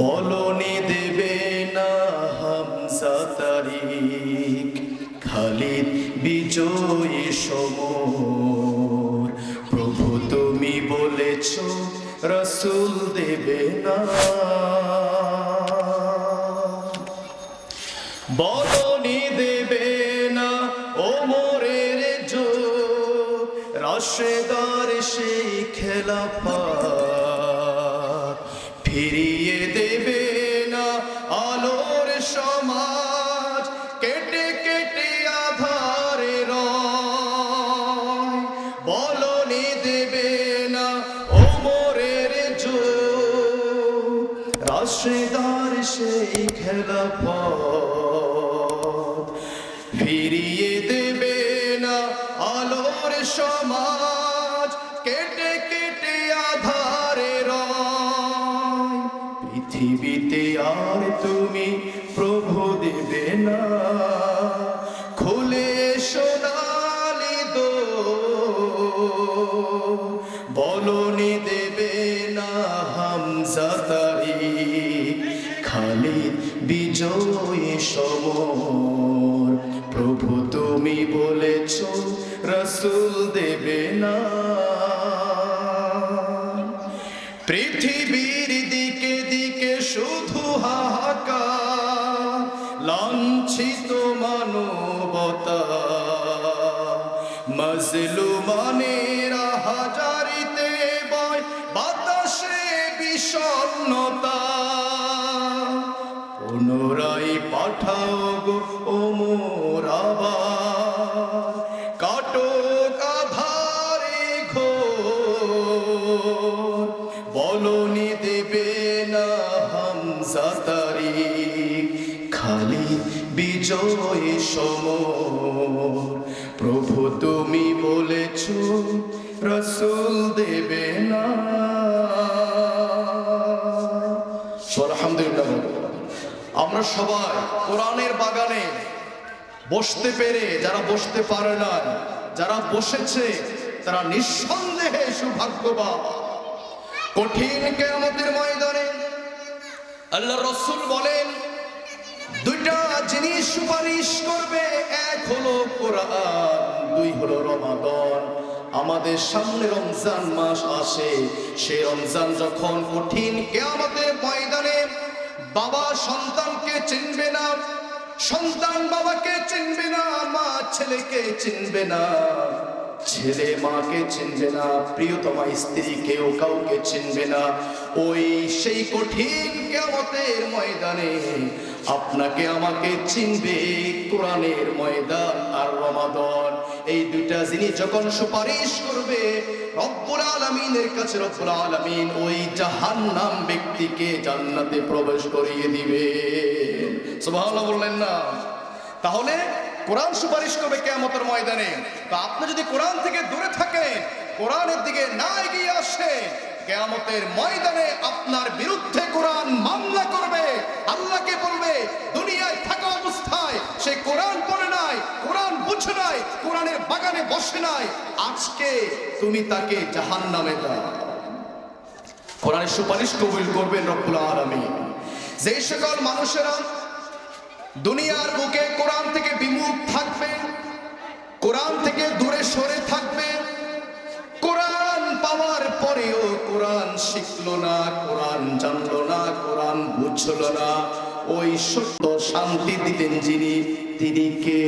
বলনি দেবে না হামজা তারিক খালিদ বিজয়ী সমর। প্রভু তুমি বলেছ, রসুল দেবে না। বলনি দেবে না ওমরের জো রাশেদার সেই খেলা পা ফিরিয়ে রাশেদার সেই খেলা ফিরিয়ে দেবে না আলোর সমাজ, কেটে কেটে আধারে পৃথিবীতে আর তুমি প্রভু দেবে না। প্রভু তুমি বলেছ রসুল দেবে না। পৃথিবীর দিকে দিকে শুধু হাহাকার লাঞ্ছিত মানবতা মজলুমানেরা বিজয় সমর। প্রভু, তুমি বলেছ, রসুল দেবে না। আলহামদুলিল্লাহ আমরা সবাই কোরআনের বাগানে বসতে পেরে, যারা বসতে পারে না যারা বসেছে, তারা নিঃসন্দেহে সৌভাগ্যবান। কঠিন কেয়ামতের ময়দানে আল্লাহ রসুল বলেন, দুইটা জিনিস সুপারিশ করবে। এক হলো কোরআন, দুই হলো রমাদন। আমাদের সামনে রমজান মাস আসে। সে রমজান যখন কঠিন কেয়ামতের ময়দানে বাবা সন্তানকে চিনবে না, সন্তান বাবাকে চিনবে না, মা ছেলেকে চিনবে না। ছেলে মাকে চিনবে না, প্রিয়তমা স্ত্রী কেউ কাউকে চিনবে না। ওই সেই কঠিন কেমতের ময়দানে আপনাকে আমাকে চিনবে কোরআনের ময়দান আর রমাদন। এই দুইটা জিনিস যখন সুপারিশ করবে, রব্বুল আলমিনের কাছে রব্বুল আলমিন ওই জাহান নাম ব্যক্তিকে জান্নাতে প্রবেশ করিয়ে দিবে। সুবহানাল্লাহ বললেন না। তাহলে কোরআন সুপারিশ করবে কেয়ামতের ময়দানে। তো আপনি যদি কোরআন থেকে দূরে থাকেন, কোরআনের দিকে না এগিয়ে আসে, কেয়ামতের ময়দানে আপনার বিরুদ্ধে কোরআন মামলা করবে। আল্লাহকে বলবে, দুনিয়ায় থাকা অবস্থায় সে কোরআন পড়ে নাই, কোরআন বুঝে নাই, কোরআনের বাগানে বসে নাই। আজকে তুমি তাকে জাহান নামে দাও। কোরআনের সুপারিশ কবুল করবেন রব্বুল আলামিন। যে সকল মানুষেরা দুনিয়ার বুকে কোরআন থেকে বিমুখ থাকবে, কোরআন থেকে দূরে সরে থাকবে। কোরআন পাওয়ার পরেও কোরআন শিখলো না, কোরআন জানলো না, কোরআন বুঝলো না। ওই সত্য শান্তি দিতেন যিনি, তিনি কে?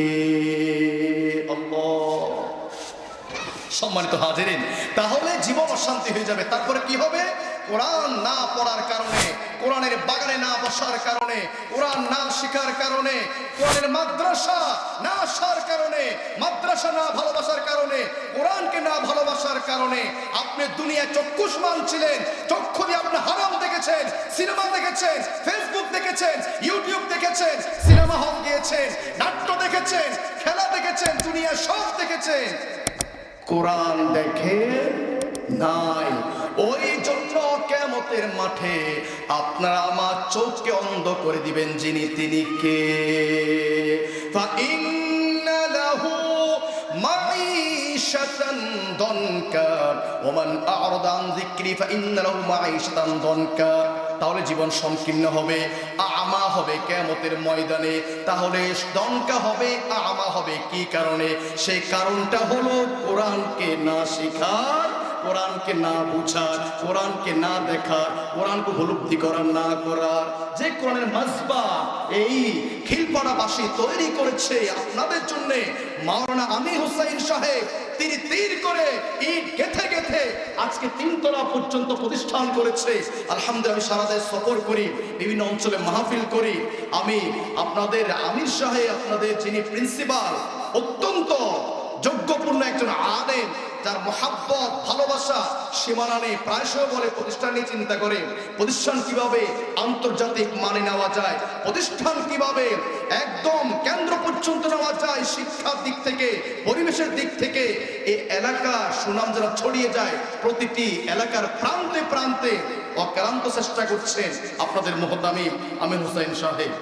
সম্মানিত হাজিরিন, তাহলে জীবন অশান্তি হয়ে যাবে। তারপরে কি হবে? কোরআন না পড়ার কারণে, কোরআনের বাগানে না বসার কারণে, কোরআন না শিখার কারণে, কোরআনের মাদ্রাসা না আসার কারণে, মাদ্রাসা না ভালোবাসার কারণে, কোরআনকে না ভালোবাসার কারণে আপনি দুনিয়া চক্ষুষ্মান ছিলেন, চক্ষু দিয়ে আপনি হারাম দেখেছেন, সিনেমা দেখেছেন ফেসবুক দেখেছেন ইউটিউব দেখেছেন, সিনেমা হল গিয়েছেন, নাট্য দেখেছেন, খেলা দেখেছেন দুনিয়া সব দেখেছেন। কোরআন দেখে নাই, ওই কেয়ামতের মাঠে আপনারা আমার চোখকে অন্ধ করে দিবেন যিনি তিনি কে। তাহলে জীবন সংকীর্ণ হবে, আমা হবে কেমতের ময়দানে। তাহলে দনকা হবে, আমা হবে কি কারণে? সেই কারণটা হলো কোরআনকে না শিখার কোরআনকে না বুঝার, কোরআনকে না দেখার, কোরআনকে উপলব্ধি করার, না করার, যে কোরআনের মাজবা এই খিলপাড়াবাসী তৈরি করেছে আপনাদের জন্য। মাওলানা আমি হুসাইন সাহেব, তিনি তীর করে ইট গেথে গেথে আজকে তিনতলা পর্যন্ত প্রতিষ্ঠান করেছে। আলহামদুলিল্লাহ, আমি সারা দেশ সফর করি, বিভিন্ন অঞ্চলে মাহফিল করি। আমি আপনাদের, আমির সাহেব আপনাদের যিনি প্রিন্সিপাল অত্যন্ত যোগ্যপূর্ণ একজন আলেম, যার মহাব্বত, ভালোবাসা, সীমানা নেই, প্রায়শই বলে প্রতিষ্ঠান নিয়ে চিন্তা করে। প্রতিষ্ঠান কীভাবে আন্তর্জাতিক মানে নেওয়া যায়? প্রতিষ্ঠান কীভাবে একদম কেন্দ্র পর্যন্ত নেওয়া যায়? শিক্ষার দিক থেকে, পরিবেশের দিক থেকে এই এলাকা সুনাম যারা ছড়িয়ে যায়। প্রতিটি এলাকার প্রান্তে প্রান্তে অক্লান্ত চেষ্টা করছেন আপনাদের মহতামি আমির হোসেন সাহেব।